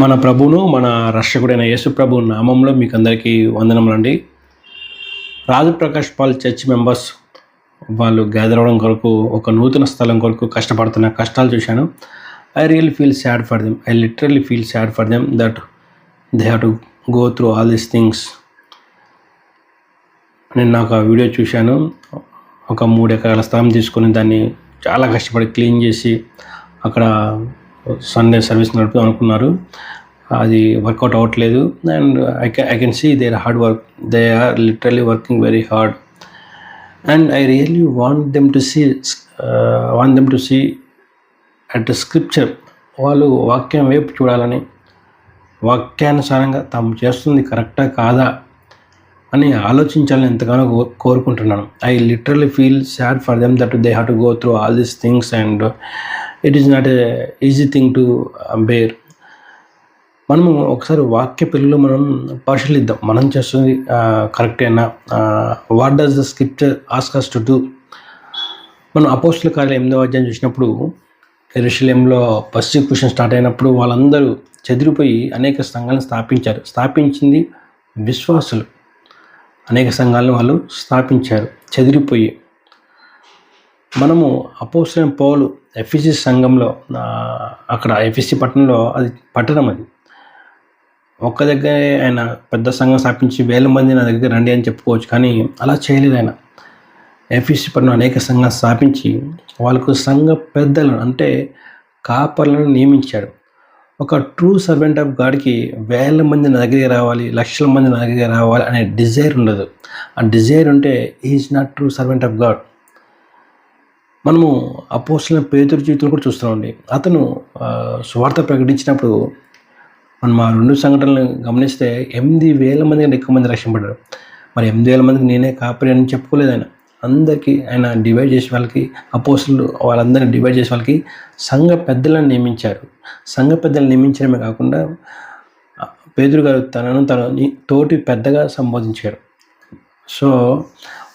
మన ప్రభువును మన రక్షకుడైన యేసుప్రభు నామంలో మీకు అందరికీ వందనములండి. రాజు ప్రకాష్ పాల్ చర్చ్ మెంబర్స్ వాళ్ళు గ్యాదర్ అవ్వడం కొరకు ఒక నూతన స్థలం కొరకు కష్టపడుతున్న కష్టాలు చూశాను. I real feel sad for them. I literally feel sad for them that they have to go through all these things. నేను నాకు ఆ వీడియో చూశాను. ఒక మూడు ఎకరాల స్థలం తీసుకొని దాన్ని చాలా కష్టపడి క్లీన్ చేసి అక్కడ సండే సర్వీస్ నడుపుదాం అనుకున్నారు. అది వర్కౌట్ అవ్వట్లేదు. And I can I can see their hard work they are literally working very hard and I really want them to see want them to see at scripture వాళ్ళు వాక్యం వైపు చూడాలని వాక్యానుసారంగా తాము చేస్తుంది కరెక్టా కాదా అని ఆలోచించాలని ఎంతగానో కోరుకుంటున్నాను. I literally feel sad for them that they have to go through all these things and it is not a easy thing to bear మనము ఒకసారి వాక్య పిల్లలు మనం పరిశీలిద్దాం. మనం చేస్తుంది కరెక్టేనా what does the scripture asks to do మనం అపోస్టుల కార్యాలయం ఎనిమిదో అధ్యాయం చూసినప్పుడు ఎరుషలేంలో పర్సిక్యూషన్ స్టార్ట్ అయినప్పుడు వాళ్ళందరూ చెదిరిపోయి అనేక సంఘాలను స్థాపించారు. స్థాపించింది విశ్వాసులు. అనేక సంఘాలను వాళ్ళు స్థాపించారు. చెదిరిపోయి మనము అపోసరం పౌలు ఎఫ్ఎస్సి సంఘంలో అక్కడ ఎఫ్ఎస్సి పట్టణంలో అది పట్టణం అది. ఒక్క దగ్గరే ఆయన పెద్ద సంఘం స్థాపించి వేల మంది నా దగ్గర రండి అని చెప్పుకోవచ్చు కానీ అలా చేయలేదు ఆయన. ఎఫ్ఎస్సి పట్టణం అనేక సంఘాలు స్థాపించి వాళ్ళకు సంఘ పెద్దలను అంటే కాపర్లను నియమించాడు. ఒక ట్రూ సర్వెంట్ ఆఫ్ గాడ్కి వేల మంది నా దగ్గరికి రావాలి లక్షల మంది నా దగ్గరికి రావాలి అనే డిజైర్ ఉండదు. ఆ డిజైర్ ఉంటే is not true servant of God. మనము అపోసిన పేదరు జీవితంలో కూడా చూస్తున్నామండి అతను స్వార్థ ప్రకటించినప్పుడు మనం ఆ రెండు సంఘటనలు గమనిస్తే ఎనిమిది వేల మంది కంటే ఎక్కువ మంది రక్షింపడ్డారు మరి ఎనిమిది వేల మందికి నేనే కాపరి అని చెప్పుకోలేదు ఆయన. అందరికీ ఆయన డివైడ్ చేసే వాళ్ళకి అపోసులు వాళ్ళందరినీ డివైడ్ చేసే వాళ్ళకి సంఘ పెద్దలను నియమించారు. సంఘ పెద్దలను నియమించడమే కాకుండా పేదరు గారు తనను తన తోటి పెద్దగా సంబోధించారు. సో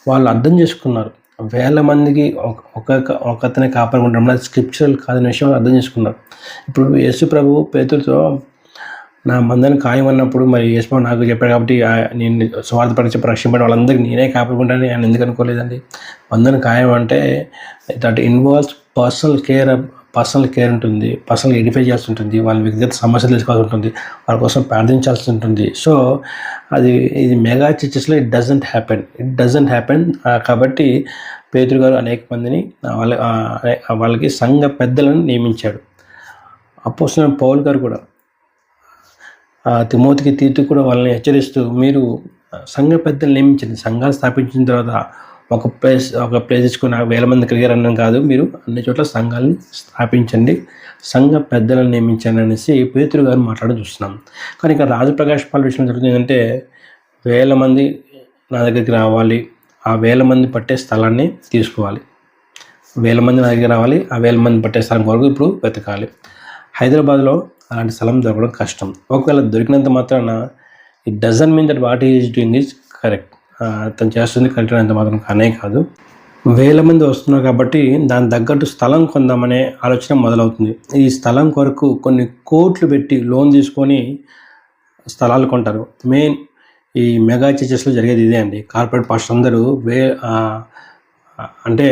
వాళ్ళు అర్థం చేసుకున్నారు. వేల మందికి ఒక- ఒక ఒక అతనే కాపాడుకుంటాం అది స్క్రిప్చురల్ కాదనే విషయం అర్థం చేసుకున్నారు ఇప్పుడు యేసు ప్రభు పేతులతో నా మందని ఖాయం అన్నప్పుడు మరి యేసు నాకు చెప్పాడు కాబట్టి నేను స్వార్థ పరిచయం చెప్పి రక్షింపడం వాళ్ళందరికీ నేనే కాపాడుకుంటానని ఆయన ఎందుకు అనుకోలేదండి? మందని ఖాయం అంటే that involves personal care personal care ఉంటుంది పర్సనల్ ఐడెంటిఫై చేయాల్సి ఉంటుంది వాళ్ళ వ్యక్తిగత సమస్యలు తెలుసుకోవాల్సి ఉంటుంది వాళ్ళ కోసం ప్రార్థించాల్సి ఉంటుంది. సో అది ఇది mega చర్చెస్లో it doesn't happen it doesn't happen కాబట్టి పేతురు గారు అనేక మందిని వాళ్ళ వాళ్ళకి సంఘ పెద్దలను నియమించాడు. అపోసిన పౌల్ గారు కూడా తిమోతికి తీతు కూడా వాళ్ళని హెచ్చరిస్తూ మీరు సంఘ పెద్దలు నియమించండి. సంఘాలు స్థాపించిన తర్వాత ఒక ప్లేస్ ఒక ప్లేస్ ఇచ్చుకుని వేల మంది క్రికెట్ అన్నం కాదు. మీరు అన్ని చోట్ల సంఘాలని స్థాపించండి. సంఘ పెద్దలను నియమించండి అనేసి పేతురు గారు మాట్లాడడం చూస్తున్నాం. కానీ ఇక్కడ రాజప్రకాష్ పాల్ విషయం జరుగుతుంది ఏంటంటే వేల మంది నా దగ్గరికి రావాలి. ఆ వేల మంది పట్టే స్థలాన్ని తీసుకోవాలి. వేల మంది నా దగ్గర రావాలి. ఆ వేల మంది పట్టే స్థలం కొరకు ఇప్పుడు వెతకాలి. హైదరాబాద్లో అలాంటి స్థలం దొరకడం కష్టం. ఒకవేళ దొరికినంత మాత్రాన it doesn't mean that what is doing is correct తను చేస్తుంది కరెక్ట్ అంత మాత్రం కానే కాదు. వేల మంది వస్తున్నారు కాబట్టి దాని తగ్గట్టు స్థలం కొందామనే ఆలోచన మొదలవుతుంది. ఈ స్థలం కొరకు కొన్ని కోట్లు పెట్టి లోన్ తీసుకొని స్థలాలు కొంటారు. మెయిన్ ఈ మెగా చర్చెస్లో జరిగేది ఇదే అండి. కార్పొరేట్ పాస్టర్ అందరూ వే అంటే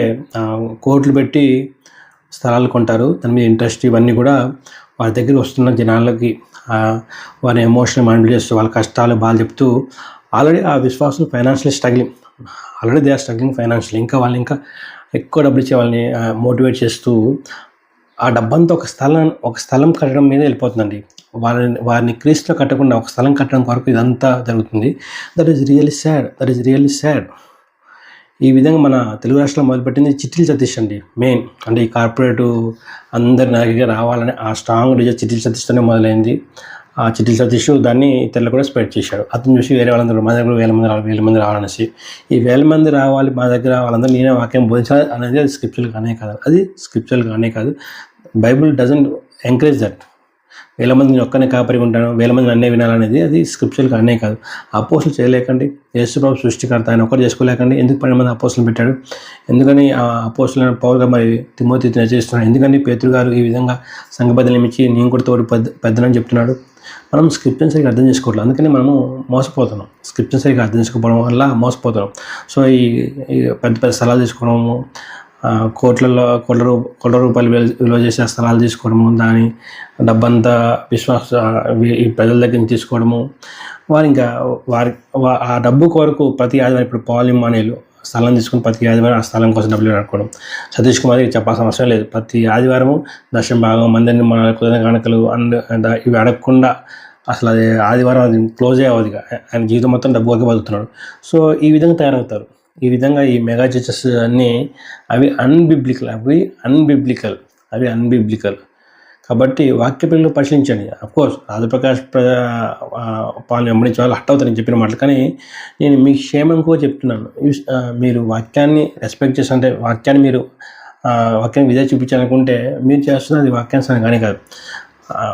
కోట్లు పెట్టి స్థలాలు కొంటారు. దాని మీద ఇంట్రెస్ట్ ఇవన్నీ కూడా వాళ్ళ దగ్గర వస్తున్న జనాలకి వారి ఎమోషనల్ మైండ్ చేస్తూ వాళ్ళ కష్టాలు బాగా చెప్తూ ఆల్రెడీ ఆ విశ్వాసం financial struggling already they are struggling financial ఇంకా వాళ్ళని ఇంకా ఎక్కువ డబ్బులు ఇచ్చే వాళ్ళని మోటివేట్ చేస్తూ ఆ డబ్బంతా ఒక స్థలం ఒక స్థలం కట్టడం మీద వెళ్ళిపోతుందండి. వారిని వారిని క్రీస్తులో కట్టకుండా ఒక స్థలం కట్టడం కొరకు ఇదంతా జరుగుతుంది. That is really sad that is really sad ఈ విధంగా మన తెలుగు రాష్ట్రంలో మొదలుపెట్టింది చిట్టిల్ సతీష్ అండి మెయిన్. అంటే ఈ కార్పొరేట్ అందరి నాయకుగా రావాలని ఆ స్ట్రాంగ్ డిజైర్ చిట్టిల్ సతీష్తోనే మొదలైంది. ఆ చిట్టి సతీష్ దాన్ని ఇతరులు కూడా స్ప్రెడ్ చేశాడు. అతను చూసి వేరే వాళ్ళందరూ మా దగ్గర వేల మంది రావాలి వేల మంది రావాలనేసి ఈ వేల మంది రావాలి మా దగ్గర వాళ్ళందరూ నేనే వాక్యం బోధించాలి అనేది అది స్క్రిప్చువల్ కానే కాదు. అది స్క్రిప్చువల్ కానే కాదు. బైబుల్ డజంట్ ఎంకరేజ్ దట్ వేల మంది నేను ఒక్కనే కాపరి ఉంటాను వేల మంది నన్నే వినాలనేది అది స్క్రిప్చువల్ కానే కాదు. అపోసలు చేయలేకండి. యేసుప్రభు సృష్టికర్త ఆయన ఒక్కరు చేసుకోలేకండి. ఎందుకు పన్నెండు మంది అపోసలు పెట్టాడు? ఎందుకని ఆ అపోసలను పౌరుగా మరి తిమోతి చేస్తున్నాడు? ఎందుకని? పేతురు గారు ఈ విధంగా సంఘబద్ధలు నియమించి నేను కూడా తోడు పెద్ద పెద్దనని చెప్తున్నాడు? మనం స్క్రిప్ట్ని సరిగ్గా అర్థం చేసుకోవట్లేదు. అందుకని మనము మోసపోతున్నాం. స్క్రిప్ట్ని సరిగ్గా అర్థం చేసుకోవడం వల్ల మోసపోతున్నాం. సో ఈ పెద్ద పెద్ద స్థలాలు తీసుకోవడము కోట్లలో కోట్ల రూ కోట్ల రూపాయలు విలువ చేసే స్థలాలు తీసుకోవడము దాని డబ్బంతా విశ్వాస ఈ ప్రజల దగ్గర నుంచి తీసుకోవడము వారు ఇంకా వారి ఆ డబ్బు కొరకు ప్రతి ఆదివారం ఇప్పుడు పాలిమ్ స్థలం తీసుకుని ప్రతి ఆదివారం ఆ స్థలం కోసం డబ్బులు అడుకోవడం సతీష్ కుమార్ చెప్పాల్సిన అవసరం లేదు. ప్రతి ఆదివారం దర్శనం భాగం మందిని మన కుదిరిన కానుకలు అండ్ ఇవి అడగకుండా అసలు అది ఆదివారం అది క్లోజ్ అవ్వదు ఆయన జీవితం మొత్తం డబ్బు వరకు బతుకుతున్నాడు. సో ఈ విధంగా తయారవుతారు. ఈ విధంగా ఈ మెగా చర్చెస్ అన్నీ అవి అన్బిబ్లికల్ అవి అన్బిబ్లికల్ అవి అన్బిబ్లికల్ కాబట్టి వాక్య పిల్లలు పరిశీలించండి. కోర్స్ రాజప్రకాష్ ప్ర ఆ, పాలన వెంబడించే వాళ్ళు హట్ అవుతారు నేను చెప్పిన మాటలు. కానీ నేను మీ క్షేమంకో చెప్తున్నాను. మీరు వాక్యాన్ని రెస్పెక్ట్ చేసి అంటే వాక్యాన్ని మీరు వాక్యాన్ని విధే చూపించాలనుకుంటే మీరు చేస్తున్నది వాక్యాన్ని కానీ కాదు.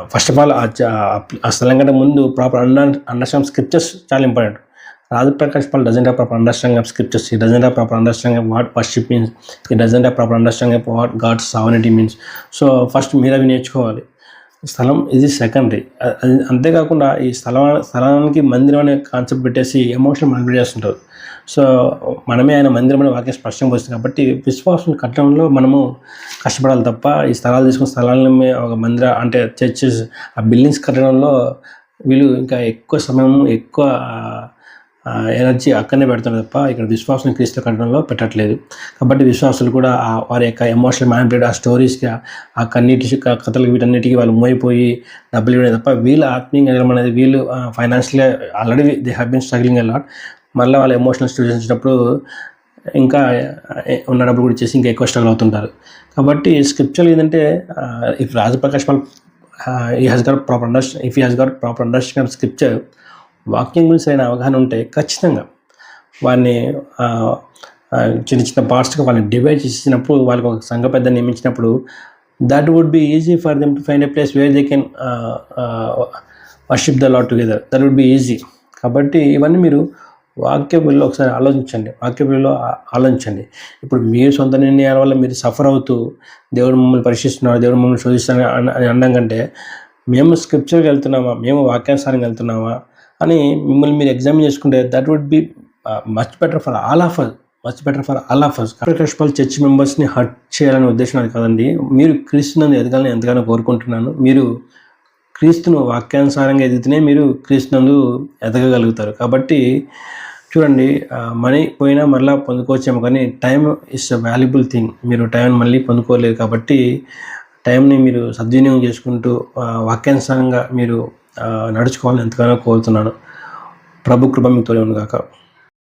ఫస్ట్ ఆఫ్ ఆల్ ఆ స్థలం కంటే ముందు ప్రాపర్ అండర్ అండర్స్టాండ్ స్క్రిప్చర్స్ చాలా important Rajaprakash Paul doesn't have proper understanding of scriptures he doesn't have proper understanding of what worship means he doesn't have proper understanding of what God's sovereignty means so first మీరు అవి నేర్చుకోవాలి. స్థలం ఇది secondary అంతేకాకుండా ఈ స్థలం స్థలానికి మందిరం అనే కాన్సెప్ట్ పెట్టేసి ఎమోషన్ మనబిల్ చేస్తుంటారు. సో మనమే ఆయన మందిరం అనే వాక్యం స్పష్టంగా వస్తుంది కాబట్టి విశ్వాసం కట్టడంలో మనము కష్టపడాలి తప్ప ఈ స్థలాలు తీసుకున్న స్థలాలని ఒక మందిర అంటే చర్చెస్ ఆ బిల్డింగ్స్ కట్టడంలో వీళ్ళు ఇంకా ఎక్కువ సమయం ఎక్కువ ఎనర్జీ అక్కడనే పెడుతున్నారు తప్ప ఇక్కడ విశ్వాసం క్రీస్తు కట్టడంలో పెట్టట్లేదు. కాబట్టి విశ్వాసులు కూడా ఆ వారి యొక్క ఎమోషనల్ మ్యానిపులేట్ ఆ స్టోరీస్కి ఆ కన్నీటి కథలకు వీటన్నిటికీ వాళ్ళు మోయిపోయి డబ్బులు ఇవ్వడం తప్ప వీళ్ళు ఆత్మీయంగా ఎదగడం అనేది వీళ్ళు ఫైనాన్షియల్గా already they have been struggling a lot మళ్ళీ వాళ్ళు ఎమోషనల్ స్టోరీస్ వచ్చినప్పుడు ఇంకా ఉన్న డబ్బులు కూడా ఇచ్చేసి ఇంకా ఎక్కువ స్ట్రగుల్ అవుతుంటారు. కాబట్టి స్క్రిప్చర్ ఏంటంటే ఇఫ్ రాజప్రకాష్ వాళ్ళు he he's got proper under if he he's got proper understand scripture వాక్యం గురించి అయిన అవగాహన ఉంటే ఖచ్చితంగా వారిని చిన్న చిన్న పార్ట్స్గా వాళ్ళని డివైడ్ చేసినప్పుడు వాళ్ళకి ఒక సంఘ పెద్ద నియమించినప్పుడు that would be easy for them to find a place where they can worship the Lord together that would be easy కాబట్టి ఇవన్నీ మీరు వాక్యబుల్లో ఒకసారి ఆలోచించండి. వాక్యబుల్లో ఆలోచించండి. ఇప్పుడు మీరు సొంత నిర్ణయాల వల్ల మీరు సఫర్ అవుతూ దేవుడు మమ్మల్ని పరీక్షిస్తున్నారు దేవుడు మమ్మల్ని శోధిస్తున్నారు అని అని అనడం కంటే మేము స్క్రిప్చర్కి వెళ్తున్నామా? మేము వాక్యానుసారంగా వెళ్తున్నామా? అని మిమ్మల్ని మీరు ఎగ్జామిన్ చేసుకుంటే that would be much better for all of us much better for all of us Prakash Paul church మెంబర్స్ని హర్ట్ చేయాలనే ఉద్దేశం అది కాదండి. మీరు క్రీస్తునందు ఎదగాలని ఎంతగానో కోరుకుంటున్నాను. మీరు క్రీస్తును వాక్యానుసారంగా ఎదిగితేనే మీరు క్రీస్తునందు ఎదగగలుగుతారు. కాబట్టి చూడండి uh, మనీ పోయినా మళ్ళీ పొందుకోవచ్చేమో కానీ time is a valuable thing మీరు టైం మళ్ళీ పొందుకోలేరు కాబట్టి టైంని మీరు సద్వినియోగం చేసుకుంటూ uh, వాక్యానుసారంగా మీరు నడుచుకోవాలని ఎంతగానో కోరుతున్నాను. ప్రభు కృప మీకు తోడే కాక